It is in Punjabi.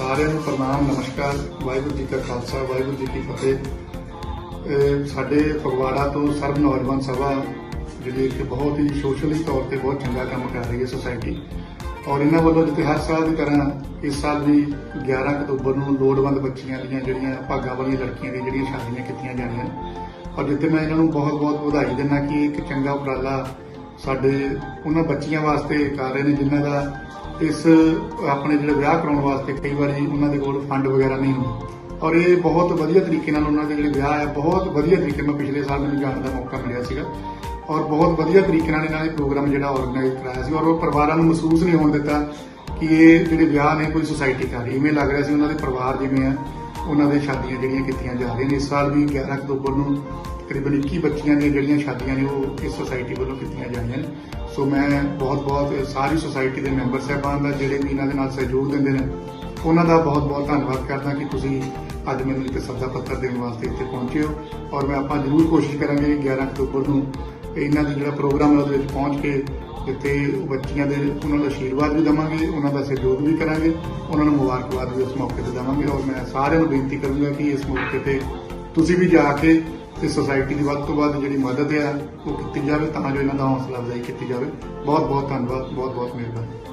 ਸਾਰਿਆਂ ਨੂੰ ਪ੍ਰਣਾਮ, ਨਮਸਕਾਰ, ਵਾਹਿਗੁਰੂ ਜੀ ਕਾ ਖਾਲਸਾ, ਵਾਹਿਗੁਰੂ ਜੀ ਕੀ ਫਤਿਹ। ਸਾਡੇ ਫਗਵਾੜਾ ਤੋਂ ਸਰਬ ਨੌਜਵਾਨ ਸਭਾ, ਜਿਹੜੀ ਕਿ ਬਹੁਤ ਹੀ ਸੋਸ਼ਲੀ ਤੌਰ ਤੇ ਬਹੁਤ ਚੰਗਾ ਕੰਮ ਕਰ ਰਹੀ ਹੈ ਸੁਸਾਇਟੀ ਔਰ ਇਹਨਾਂ ਵੱਲੋਂ ਜਿੱਥੇ ਹਰ ਸਾਲ ਦੀ ਤਰ੍ਹਾਂ ਇਸ ਸਾਲ ਵੀ 11 ਅਕਤੂਬਰ ਨੂੰ ਲੋੜਵੰਦ ਬੱਚੀਆਂ ਦੀਆਂ ਜਿਹੜੀਆਂ ਭਾਗਾਂ ਵਾਲੀਆਂ ਲੜਕੀਆਂ ਦੀਆਂ ਜਿਹੜੀਆਂ ਸ਼ਾਦੀਆਂ ਕੀਤੀਆਂ ਜਾਣੀਆਂ। ਔਰ ਜਿੱਥੇ ਮੈਂ ਇਹਨਾਂ ਨੂੰ ਬਹੁਤ-ਬਹੁਤ ਵਧਾਈ ਦਿੰਦਾ ਕਿ ਇੱਕ ਚੰਗਾ ਉਪਰਾਲਾ ਸਾਡੇ ਉਹਨਾਂ ਬੱਚੀਆਂ ਵਾਸਤੇ ਕਰ ਰਹੇ ਨੇ, ਜਿਨ੍ਹਾਂ ਦਾ ਇਸ, ਆਪਣੇ ਜਿਹੜੇ ਵਿਆਹ ਕਰਾਉਣ ਵਾਸਤੇ ਕਈ ਵਾਰੀ ਉਹਨਾਂ ਦੇ ਕੋਲ ਫੰਡ ਵਗੈਰਾ ਨਹੀਂ ਹੁੰਦੇ। ਔਰ ਇਹ ਬਹੁਤ ਵਧੀਆ ਤਰੀਕੇ ਨਾਲ ਉਹਨਾਂ ਦੇ ਜਿਹੜੇ ਵਿਆਹ ਹੈ, ਬਹੁਤ ਵਧੀਆ ਤਰੀਕੇ ਨਾਲ ਪਿਛਲੇ ਸਾਲ ਮੈਨੂੰ ਜਾਣ ਦਾ ਮੌਕਾ ਮਿਲਿਆ ਸੀਗਾ। ਔਰ ਬਹੁਤ ਵਧੀਆ ਤਰੀਕੇ ਨਾਲ ਇਹਨਾਂ ਨੇ ਪ੍ਰੋਗਰਾਮ ਜਿਹੜਾ ਆਰਗੇਨਾਈਜ਼ ਕਰਾਇਆ ਸੀ। ਔਰ ਉਹ ਪਰਿਵਾਰਾਂ ਨੂੰ ਮਹਿਸੂਸ ਨਹੀਂ ਹੋਣ ਦਿੱਤਾ ਕਿ ਇਹ ਜਿਹੜੇ ਵਿਆਹ ਨੇ ਕੋਈ ਸੁਸਾਇਟੀ ਕਰ ਰਹੀ। ਇਵੇਂ ਲੱਗ ਰਿਹਾ ਸੀ ਉਹਨਾਂ ਦੇ ਪਰਿਵਾਰ ਜਿਵੇਂ ਆ, ਉਹਨਾਂ ਦੇ ਸ਼ਾਦੀਆਂ ਜਿਹੜੀਆਂ ਕੀਤੀਆਂ ਜਾ ਰਹੀਆਂ ਨੇ। ਇਸ ਸਾਲ ਵੀ 11 ਅਕਤੂਬਰ ਨੂੰ ਤਕਰੀਬਨ 21 ਬੱਚੀਆਂ ਦੀਆਂ ਜਿਹੜੀਆਂ ਸ਼ਾਦੀਆਂ ਨੇ, ਉਹ ਇਸ ਸੁਸਾਇਟੀ ਵੱਲੋਂ ਕੀਤੀਆਂ ਜਾਣੀਆਂ ਨੇ। ਸੋ ਮੈਂ ਬਹੁਤ-ਬਹੁਤ ਸਾਰੀ ਸੁਸਾਇਟੀ ਦੇ ਮੈਂਬਰ ਸਾਹਿਬਾਨ ਦਾ, ਜਿਹੜੇ ਵੀ ਇਹਨਾਂ ਦੇ ਨਾਲ ਸਹਿਯੋਗ ਦਿੰਦੇ ਨੇ, ਉਹਨਾਂ ਦਾ ਬਹੁਤ-ਬਹੁਤ ਧੰਨਵਾਦ ਕਰਦਾ ਕਿ ਤੁਸੀਂ ਅੱਜ ਮੈਨੂੰ ਇੱਕ ਸੱਦਾ ਪੱਤਰ ਦੇਣ ਵਾਸਤੇ ਇੱਥੇ ਪਹੁੰਚੇ ਹੋ। ਔਰ ਮੈਂ ਆਪਾਂ ਜ਼ਰੂਰ ਕੋਸ਼ਿਸ਼ ਕਰਾਂਗੇ ਕਿ 11 ਅਕਤੂਬਰ ਨੂੰ ਇਹਨਾਂ ਦਾ ਜਿਹੜਾ ਪ੍ਰੋਗਰਾਮ ਹੈ, ਉਹਦੇ ਵਿੱਚ ਪਹੁੰਚ ਕੇ ਜਿੱਥੇ ਬੱਚੀਆਂ ਦੇ, ਉਹਨਾਂ ਦਾ ਆਸ਼ੀਰਵਾਦ ਵੀ ਦਵਾਂਗੇ, ਉਹਨਾਂ ਦਾ ਸਹਿਯੋਗ ਵੀ ਕਰਾਂਗੇ, ਉਹਨਾਂ ਨੂੰ ਮੁਬਾਰਕਬਾਦ ਵੀ ਉਸ ਮੌਕੇ ਤੇ ਦੇਵਾਂਗੇ। ਔਰ ਮੈਂ ਸਾਰਿਆਂ ਨੂੰ ਬੇਨਤੀ ਕਰੂੰਗਾ ਕਿ ਇਸ ਮੌਕੇ ਤੇ ਤੁਸੀਂ ਵੀ ਜਾ ਕੇ ਤੇ ਸੁਸਾਇਟੀ ਦੀ ਵੱਧ ਤੋਂ ਵੱਧ ਜਿਹੜੀ ਮਦਦ ਹੈ ਉਹ ਕੀਤੀ ਜਾਵੇ ਤਾਂ ਜੋ ਇਹਨਾਂ ਦਾ ਹੌਸਲਾ ਅਫਜ਼ਾਈ ਕੀਤੀ ਜਾਵੇ। ਬਹੁਤ ਬਹੁਤ ਧੰਨਵਾਦ ਬਹੁਤ ਬਹੁਤ ਮਿਹਰਬਾਨੀ।